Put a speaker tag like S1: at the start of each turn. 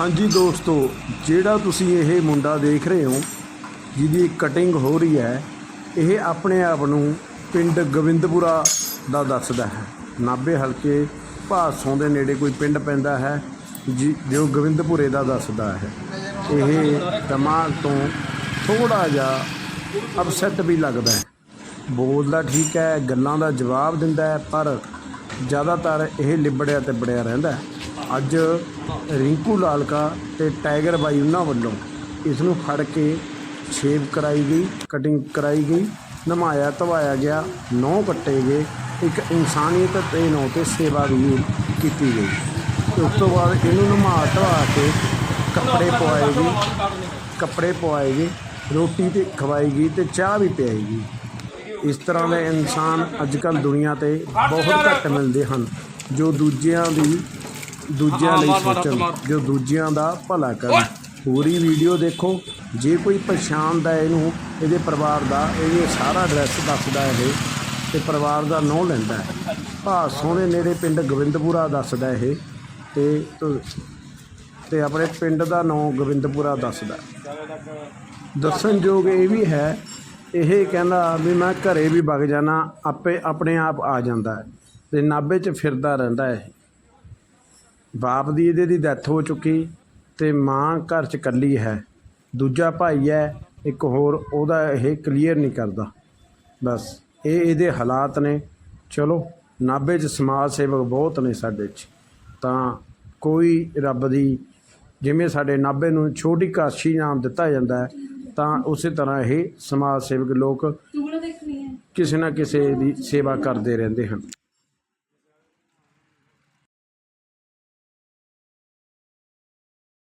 S1: ਹਾਂਜੀ ਦੋਸਤੋ, ਜਿਹੜਾ ਤੁਸੀਂ ਇਹ ਮੁੰਡਾ ਦੇਖ ਰਹੇ ਹੋ, ਜਿਹਦੀ ਕਟਿੰਗ ਹੋ ਰਹੀ ਹੈ, ਇਹ ਆਪਣੇ ਆਪ ਨੂੰ ਪਿੰਡ ਗੋਬਿੰਦਪੁਰਾ ਦਾ ਦੱਸਦਾ ਹੈ। ਨਾਭੇ ਹਲਕੇ ਭਾਸੋਂ ਦੇ ਨੇੜੇ ਕੋਈ ਪਿੰਡ ਪੈਂਦਾ ਹੈ, ਜਿ- ਜੋ ਗੋਬਿੰਦਪੁਰੇ ਦਾ ਦੱਸਦਾ ਹੈ। ਇਹ ਦਿਮਾਗ ਤੋਂ ਥੋੜਾ ਜਿਹਾ ਅਪਸੈਟ ਵੀ ਲੱਗਦਾ ਹੈ। ਬੋਲਦਾ ਠੀਕ ਹੈ, ਗੱਲਾਂ ਦਾ ਜਵਾਬ ਦਿੰਦਾ ਹੈ, ਪਰ ਜ਼ਿਆਦਾਤਰ ਇਹ ਲਿਬੜਿਆ ਤੇ ਬੜਿਆ ਰਹਿੰਦਾ ਹੈ। ਅੱਜ ਰਿੰਕੂ ਲਾਲਕਾ ਤੇ ਟਾਈਗਰ ਬਾਈ ਉਹਨਾਂ ਵੱਲੋਂ ਇਸ ਨੂੰ ਫੜ ਕੇ ਸ਼ੇਵ ਕਰਾਈ ਗਈ ਕਟਿੰਗ ਕਰਾਈ ਗਈ, ਨਮਾਇਆ ਧਵਾਇਆ ਗਿਆ ਨੌ ਕੱਟੇ ਗਏ, ਇੱਕ ਇਨਸਾਨੀਅਤ ਤੇ ਨੌ ਤੇ ਸੇਵਾ ਵੀ ਕੀਤੀ ਗਈ। ਤੇ ਉਸ ਤੋਂ ਬਾਅਦ ਇਹਨੂੰ ਨਮਾ ਧਵਾ ਕੇ ਕੱਪੜੇ ਪਵਾਏ ਗਏ, ਕੱਪੜੇ ਪਵਾਏ ਗਏ, ਰੋਟੀ ਤੇ ਖਵਾਈ ਗਈ ਤੇ ਚਾਹ ਵੀ ਪਿਆਈ ਗਈ। ਇਸ ਤਰ੍ਹਾਂ ਦੇ ਇਨਸਾਨ ਅੱਜ ਕੱਲ ਦੁਨੀਆ ਤੇ ਬਹੁਤ ਘੱਟ ਮਿਲਦੇ ਹਨ, ਜੋ ਦੂਜਿਆਂ ਦੀ ਦੂਜਿਆਂ ਲਈ ਸੋਚਣ ਜੋ ਦੂਜਿਆਂ ਦਾ ਭਲਾ ਕਰਨ। ਪੂਰੀ ਵੀਡੀਓ ਦੇਖੋ ਜੇ ਕੋਈ ਪਛਾਣਦਾ ਹੈ ਇਹਨੂੰ ਇਹਦੇ ਪਰਿਵਾਰ ਦਾ ਇਹ ਸਾਰਾ ਐਡਰੈਸ ਦੱਸਦਾ ਇਹ ਤੇ ਪਰਿਵਾਰ ਦਾ ਨਾਂ ਲੈਂਦਾ ਹੈ। ਭਾਸੋਂ ਦੇ ਨੇੜੇ ਪਿੰਡ ਗੋਬਿੰਦਪੁਰਾ ਦੱਸਦਾ ਇਹ ਤੇ ਤ- ਆਪਣੇ ਪਿੰਡ ਦਾ ਨਾਂ ਗੋਬਿੰਦਪੁਰਾ ਦੱਸਦਾ। ਦੱਸਣਯੋਗ ਇਹ ਵੀ ਹੈ ਇਹ ਕਹਿੰਦਾ ਵੀ ਮੈਂ ਘਰੇ ਵੀ ਵਗ ਜਾਣਾ ਆਪੇ ਆਪਣੇ ਆਪ ਆ ਜਾਂਦਾ ਹੈ ਤੇ ਨਾਭੇ 'ਚ ਫਿਰਦਾ ਰਹਿੰਦਾ ਹੈ ਬਾਪ ਦੀ ਇਹਦੇ ਦੀ ਡੈਥ ਹੋ ਚੁੱਕੀ ਤੇ ਮਾਂ ਘਰ 'ਚ ਇਕੱਲੀ ਹੈ। ਦੂਜਾ ਭਾਈ ਹੈ ਇੱਕ ਹੋਰ ਉਹਦਾ ਇਹ ਕਲੀਅਰ ਨਹੀਂ ਕਰਦਾ। ਬਸ ਇਹ ਇਹਦੇ ਹਾਲਾਤ ਨੇ। ਚਲੋ ਨਾਭੇ 'ਚ ਸਮਾਜ ਸੇਵਕ ਬਹੁਤ ਨੇ ਸਾਡੇ 'ਚ। ਤਾਂ ਕੋਈ ਰੱਬ ਦੀ ਜਿਵੇਂ ਸਾਡੇ ਨਾਭੇ ਨੂੰ ਛੋਟੀ ਕਾਸ਼ੀ ਨਾਮ ਦਿੱਤਾ ਜਾਂਦਾ ਹੈ ਤਾਂ ਉਸੇ ਤਰ੍ਹਾਂ ਇਹ ਸਮਾਜ ਸੇਵਕ ਲੋਕ ਕਿਸੇ ਨਾ ਕਿਸੇ ਦੀ ਸੇਵਾ ਕਰਦੇ ਰਹਿੰਦੇ ਹਨ।